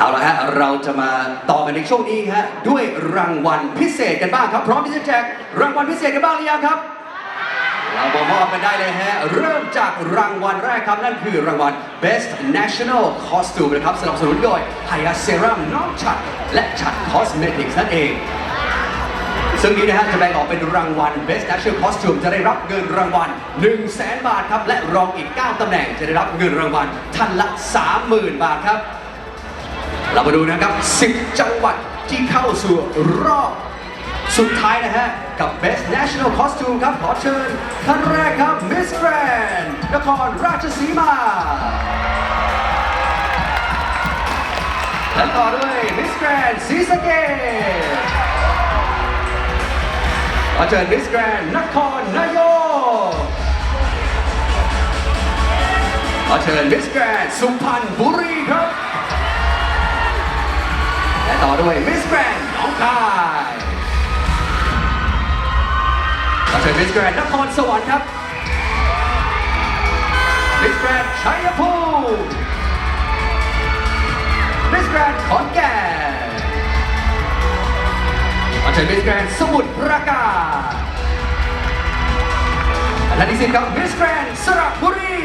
เอาละฮะเราจะมาต่อกันในช่วงนี้ฮะด้วยรางวัลพิเศษกันบ้างครับ พร้อมที่จะแจกรางวัลพิเศษกันบ้างหรือยังครับ เรามามอบกันได้เลยฮะ เริ่มจากรางวัลแรกครับ นั่นคือรางวัล Best National Costume นะครับสนับสนุนโดย h y a Serum น้องฉัด และฉัด Cosmetics นั่นเองซึ่งนี้นะฮะจะแบ่งออกเป็นรางวัล Best National Costume จะได้รับเงินรางวัล 1 0 0 0 0แบาทครับ และรองอีก 9ตำแหน่งจะได้รับเงินรางวัลท่านละ 30,000 บาทครับ เรามาดูนะครับ 10 จังหวัดที่เข้าสู่รอบสุดท้ายนะฮะ กับ Best National Costume ครับ ขอเชิญท่านแรกครับ Miss Grand นครราชสีมาและต่อด้วย Miss Grand ศรีสะเกษขอเชิญ Miss Grand นครนายกขอเชิญ Miss Grand สุพรรณบุรีครับ และต่อด้วย Miss Grand หนองคายขอเชิญ Miss Grand นครสวรรค์ครับ Miss Grand ชัยภูมิ Miss Grand ขอนแก่นขอเชิญ Miss Grand สมุทรปราการและที่สิบครับ Miss Grand สระบุรี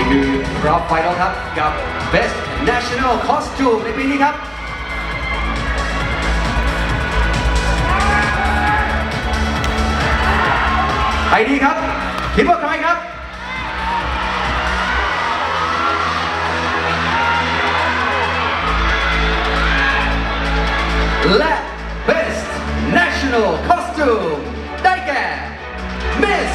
นี่คือรอบไฟนอลครับกับ Best National Costume ในปีนี้ครับใครดีครับ คิดว่าใครครับ และ Best National Costume ได้แก่ Miss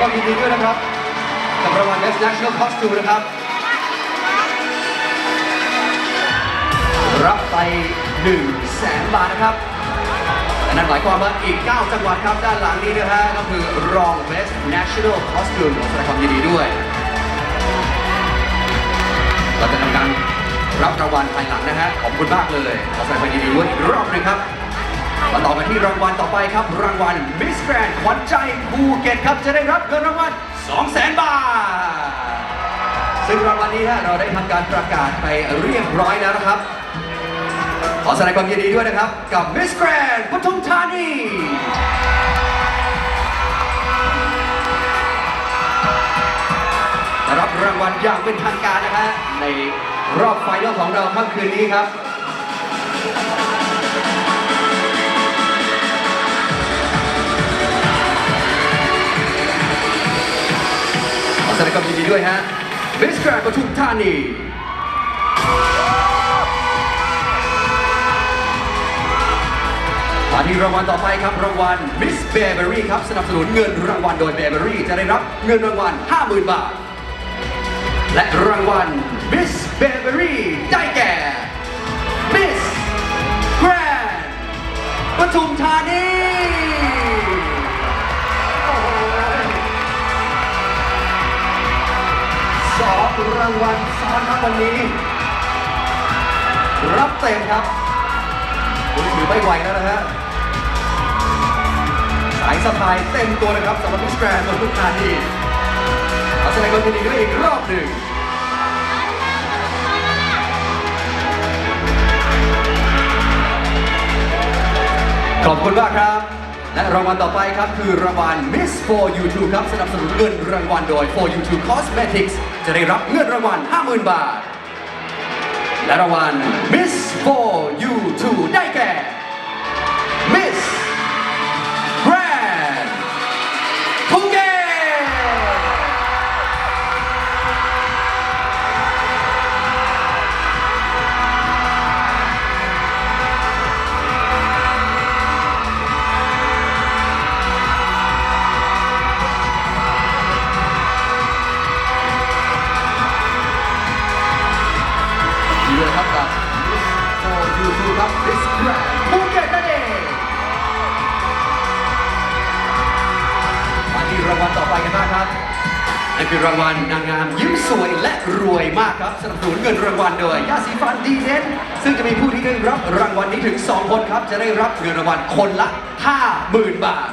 ความยินดีด้วยนะครับกับรางวัล Best National Costume นะครับ รับไป1แสนบาทนะครับและนั่นหมายความว่าอีก 9 จังหวัดครับ ด้านหลังนี้นะฮะก็คือรอง Best National Costume ขอแสดงความยินดีด้วย เราจะทำการรับรางวัลภายหลังนะฮะขอบคุณมากเลยขอแสดงความยินดีด้วยอีกรอบหนึงครับ มาต่อกันที่รางวัลต่อไปครับ รางวัล Miss Grand ขวัญใจภูเก็ตครับ จะได้รับเงินรางวัล200,000 บาท ซึ่งรางวัลนี้ฮะเราได้ทำการประกาศไปเรียบร้อยแล้วนะครับ ขอแสดงความยินดีด้วยนะครับ กับ Miss Grand ปทุมธานีรับรางวัลอย่างเป็นทางการนะฮะในรอบไฟนอลของเราค่ำคืนนี้ครับ แสดงความยินดีด้วยฮะมิสแกรนปทุมธานีมาที่รางวัลต่อไปครับรางวัล Miss Burberry ครับ สนับสนุนเงินรางวัลโดย Burberry จะได้รับเงินรางวัล 50,000 บาท และรางวัล Miss Burberry ได้แก่ Miss Grand ปทุมธานี รางวัลซ้อนครับวันนี้ รับเต็มครับคุณถือไม่ไหวแล้วนะฮะ สายสะพายเต็มตัวเลยครับสำหรับมิสแกรนด์ปทุมธานีขอแสดงความยินดีด้วยอีกรอบหนึ่งขอบคุณมากครับ และรางวัลต่อไปครับคือรางวัล Miss for You2 ครับสนับสนุนเงินรางวัลโดย For You2 Cosmetics จะได้รับเงินรางวัล 50,000 บาท และรางวัล Miss for You2 ครับ Miss Grand ภูเก็ตนั่นเองมาที่รางวัลต่อไปกันบ้างครับนั่นคือรางวัลนางงามยิ้มสวยและรวยมากครับสนับสนุนเงินรางวัลโดยยาสีฟันดีเซนซึ่งจะมีผู้ที่ได้รับรางวัลนี้ถึง 2 คนครับ จะได้รับเงินรางวัลคนละ 50,000 บาท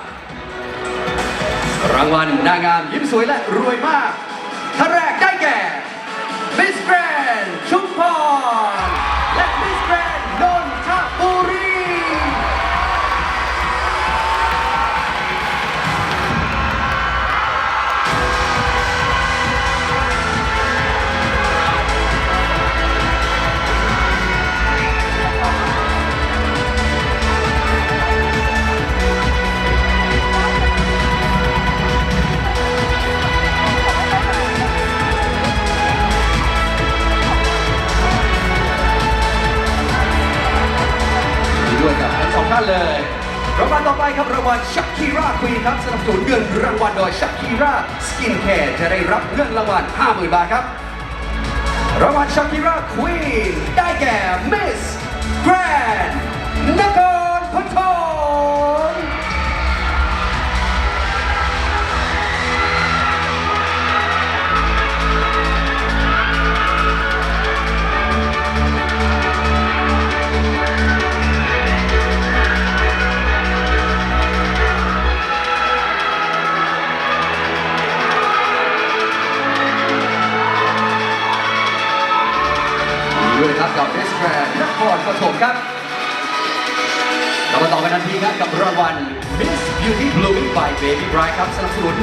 รางวัลนางงามยิ้มสวยและรวยมากท่านแรกได้แก่มิสแกรนชุมพร ครับสนับสนุนเงินรางวัลโดยชักคีราสกินแคร์จะได้รับเงินรางวัล 50,000 บาทครับ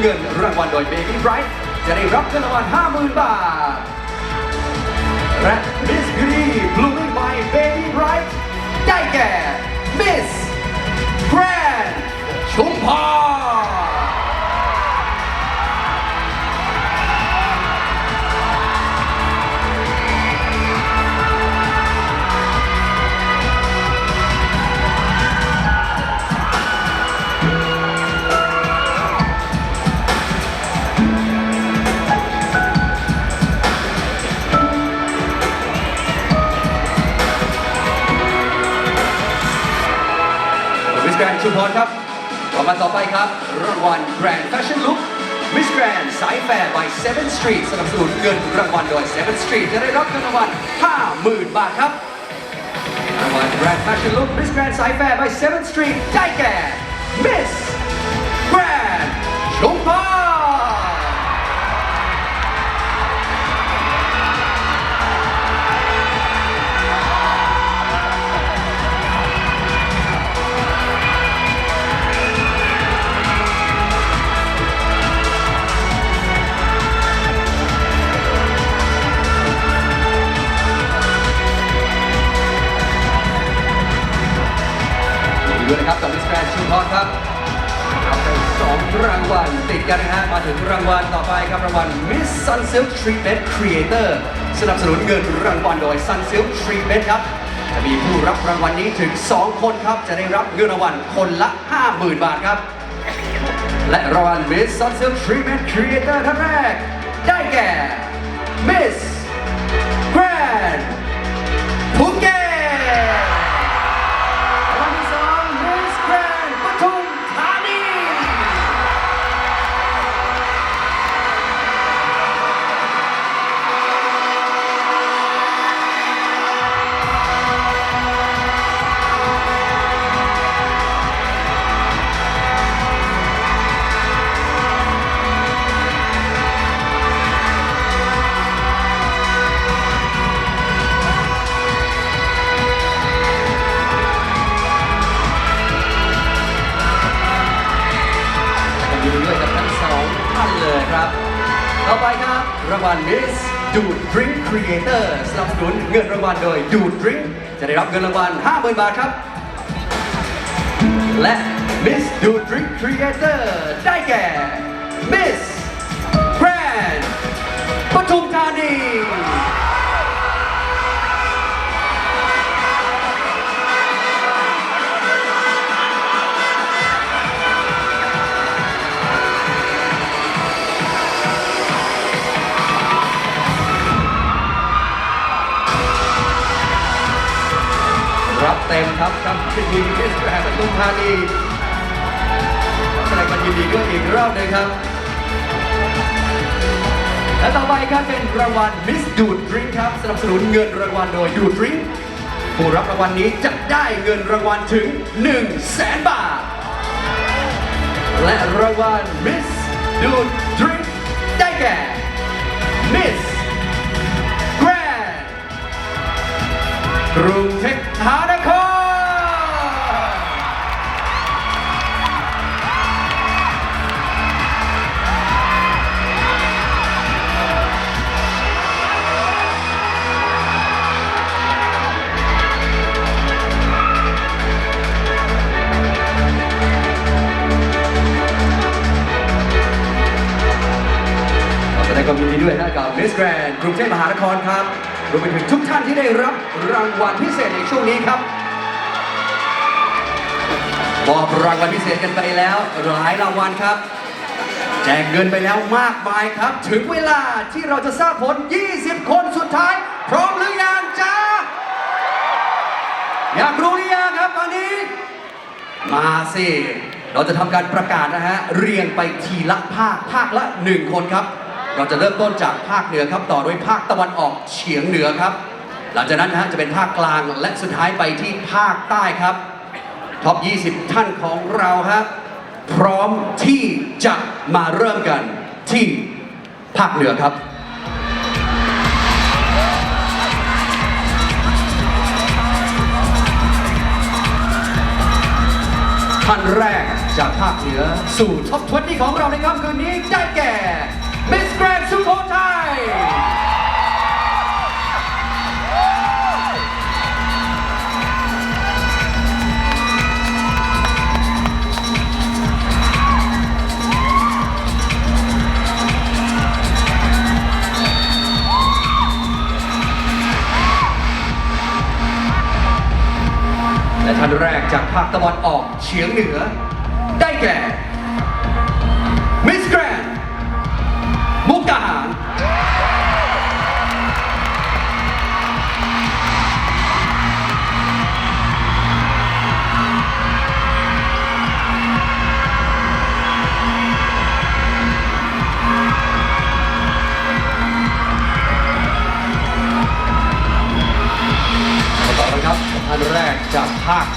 เงินรางวัลโดย Baby Bright จะได้รับเงินรางวัล 50,000 บาท และ Miss Beauty Blooming by Baby Bright ได้แก่ Miss Grand ชุมพร ชุมพรครับรางวัลต่อไปครับรางวัล Grand Fashion Look Miss Grand สายแฟร์ by 7 Street สนับสนุนเงินรางวัลโดย 7 Street จะได้รับเงินรางวัล 50,000 บาทครับ รางวัล Grand Fashion Look Miss Grand สายแฟร์ by 7 Street ได้แก่ Miss Grand ชุมพร ด้วยนะครับกับมิสแกรนชุมพรครับรับไปสองรางวัลติดกันนะฮะมาถึงรางวัลต่อไปครับรางวัล Miss Sun Silk Treatment Creator สนับสนุนเงินรางวัลโดย Sun Silk Treatment ครับจะมีผู้รับรางวัลนี้ถึง 2 คนครับ จะได้รับเงินรางวัลคนละ 50,000 บาทครับ และรางวัล Miss Sun Silk Treatment Creator ท่านแรก ได้แก่ Miss รางวัล Miss Dude Drink Creator สนับสนุนเงินรางวัลโดย Dude Drink จะได้รับเงินรางวัล50,000บาทครับ และ Miss Dude Drink Creator ได้แก่ Miss Grand ปทุมธานี เต็มครับครับที่ทีมเอสแกรนด์ปทุมธานีแสดงความยินดีด้วยอีกรอบหนึ่งครับ และต่อไปครับเป็นรางวัล Miss ดูดดริงครับสนับสนุนเงินรางวัลโดยดูดดริงผู้รับรางวัลนี้จะได้เงินรางวัลถึง 1 0 0 0 0แสนบาท และรางวัล Miss ดูดดริงได้แก่ Miss Grand กรุงเทพมหานคร รวมไปถึงทุกท่านที่ได้รับรางวัลพิเศษในช่วงนี้ครับมอบรางวัลพิเศษกันไปแล้วหลายรางวัลครับ แจกเงินไปแล้วมากมายครับ ถึงเวลาที่เราจะทราบผล 20 คนสุดท้าย พร้อมหรือยังจ๊ะอยากรู้หรือยังครับตอนนี้ มาสิ เราจะทำการประกาศนะฮะ เรียงไปทีละภาค ภาคละหนึ่งคนครับ เราจะเริ่มต้นจากภาคเหนือครับต่อด้วยภาคตะวันออกเฉียงเหนือครับ หลังจากนั้นนะฮะจะเป็นภาคกลางและสุดท้ายไปที่ภาคใต้ครับท็อป 20 ท่านของเราครับพร้อมที่จะมาเริ่มกันที่ภาคเหนือครับท่านแรกจากภาคเหนือสู่ท็อป20ของเราในค่ำคืนนี้ได้แก่ ท่านแรกจากภาคตะวันออกเฉียงเหนือ ได้แก่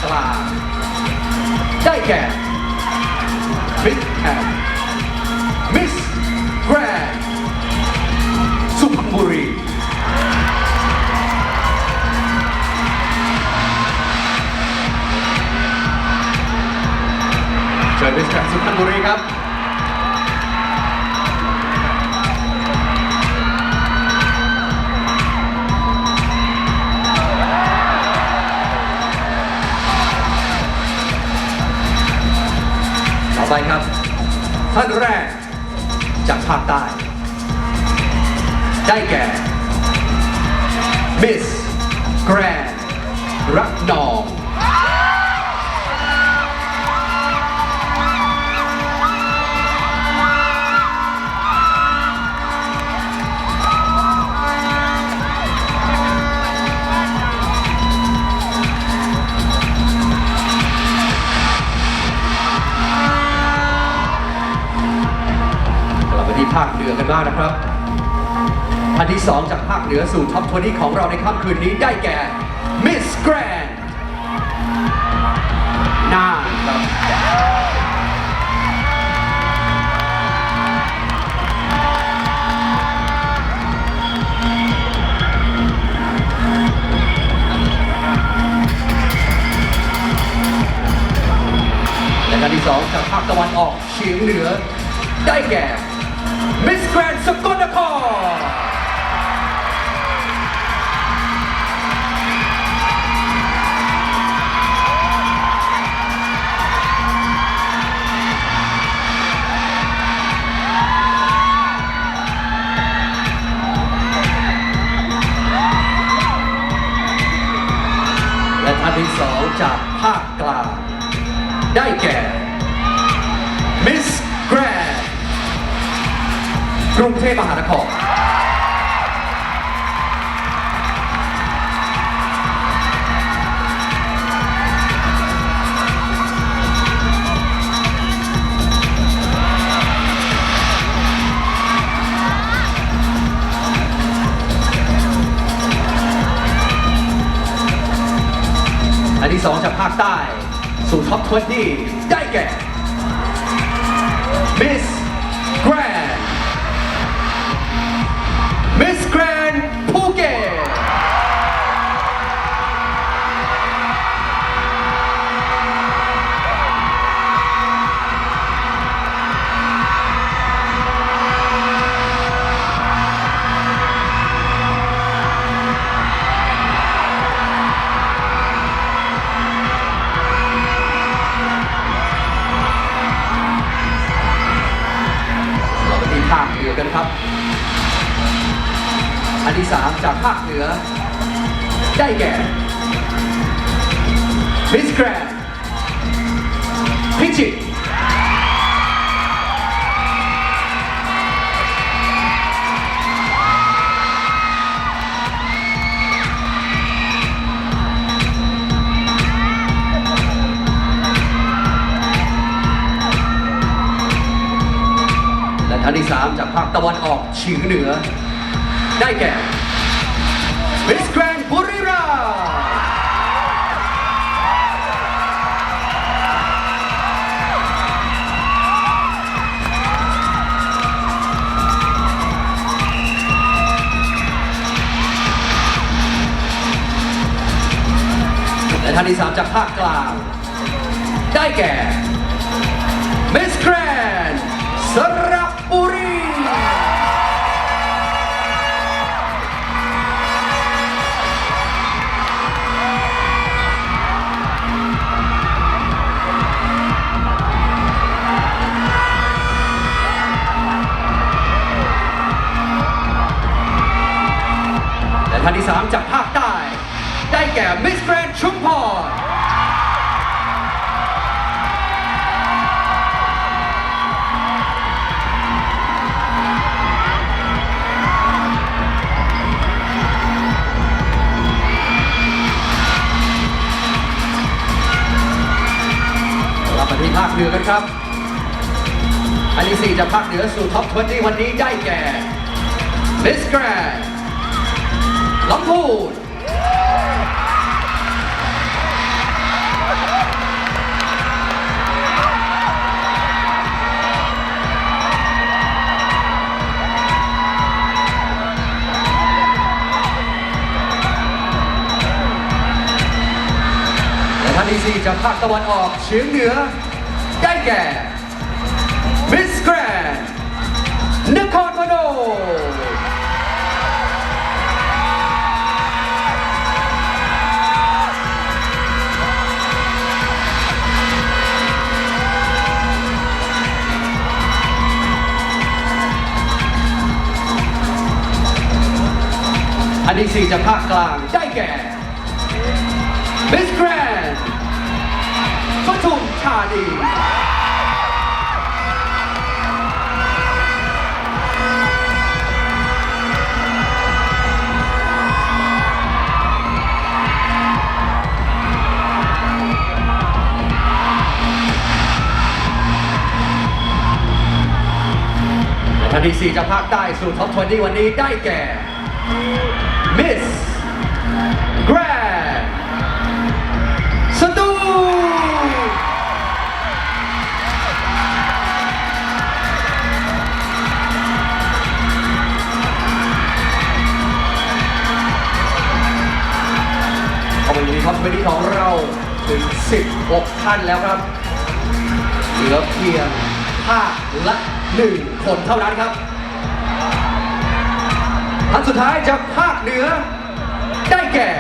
กลาง ได้แก่มิสแอนมิสแกรนสุพรรณบุรีเชิญมิสแกรนสุพรรณบุรีครับ ไปครับ ท่านแรกจากภาคใต้ ได้แก่มิสแกรนรักดอง ภาคเหนือกันบ้างนะครับท่านที่สองจากภาคเหนือสู่ท็อปทนี้ของเราในค่ำคืนนี้ได้แก่ Miss Grand น่านครับและท่านที่สองจากภาคตะวันออกเฉียงเหนือได้แก่ Miss Grand สกลนครและท่านที่สองจากภาค ทพมหานครอันที่สองจากภาคใต้ สู่ท็อป20ได้แก่ Miss คเหนือกันครับ อันที่สามจากภาคเหนือ ได้แก่มิสแกรนพิจิตร ที่สามจากภาคตะวันออกเฉียงเหนือ ได้แก่มิสแกรนบุรีรัมย์และท่านที่สามจากภาคกลาง ได้แก่ ท่านที่สามจากภาคใต้ ได้แก่มิสแกรนชุมพรเรามาที่ภาคเหนือกันครับ อันที่สี่จากภาคเหนือสู่ท็อป20วันนี้ได้แก่มิสแกรน ลำพูนและท่านที่สี่จากภาคตะวันออกเฉียงเหนือ ได้แก่ นที่สี่จากภาคกลาง ได้แก่มิสแกรนปทุมธานีและท่านที่สี่จากภาคใต้สู่ท็อป20วันนี้ได้แก่ มิสแกรนสตูลเอาวันนี้ครับวันนี้ของเราถึง 16 ท่านแล้วครับเหลือเพียงภาคละหนึ่งคนเท่านั้นครับ ท่านสุดท้ายจากภาคเหนือ ได้แก่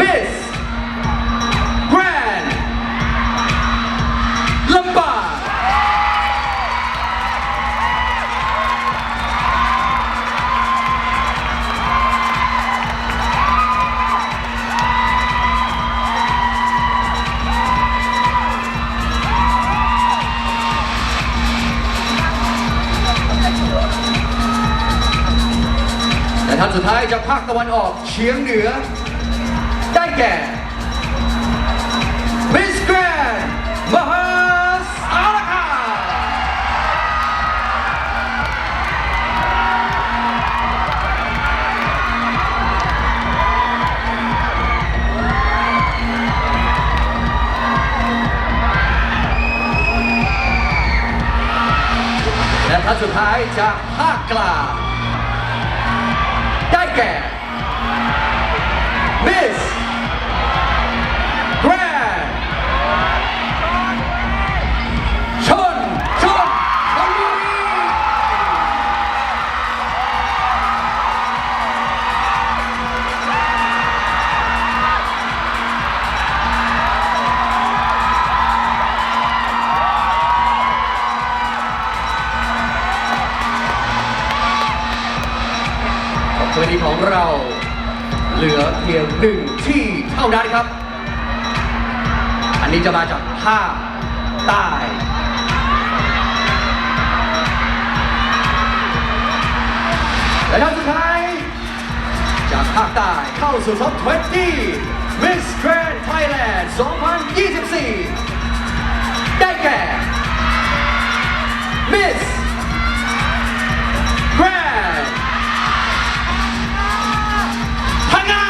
Miss ท่านสุดท้ายจากภาคตะวันออกเฉียงเหนือ ได้แก่มิสแกรนมหาสารคาและท่านสุดท้ายจากภาคกลาง Miss Grand ชนชนชนบุรีของคืนนี้ของเรา เหลือเพียงหนึ่งที่เท่านั้นครับ อันนี้จะมาจากภาคใต้และท่านสุดท้าย จากภาคใต้เข้าสู่ท็อป 20 Miss Grand Thailand 2024 ได้แก่ Miss พังงา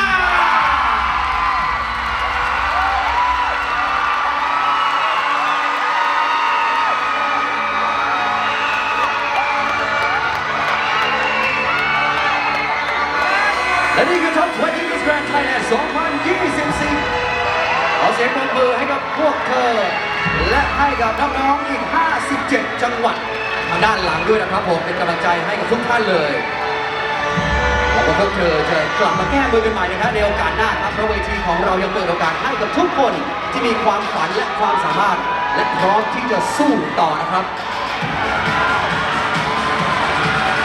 และนี่คือท็อป20 Miss Grand Thailand 2024 ขอเสียงปรบมือให้กับพวกเธอ และให้กับน้องๆอีก 57 จังหวัด ทางด้านหลังด้วยนะครับผม เป็นกำลังใจให้กับทุกท่านเลย หวังว่าพวกเธอจะกลับมาแก้มือกันใหม่นะครับในโอกาสหน้าครับเพราะเวทีของเรายังเปิดโอกาสให้กับทุกคนที่มีความฝันและความสามารถ และพร้อมที่จะสู้ต่อนะครับ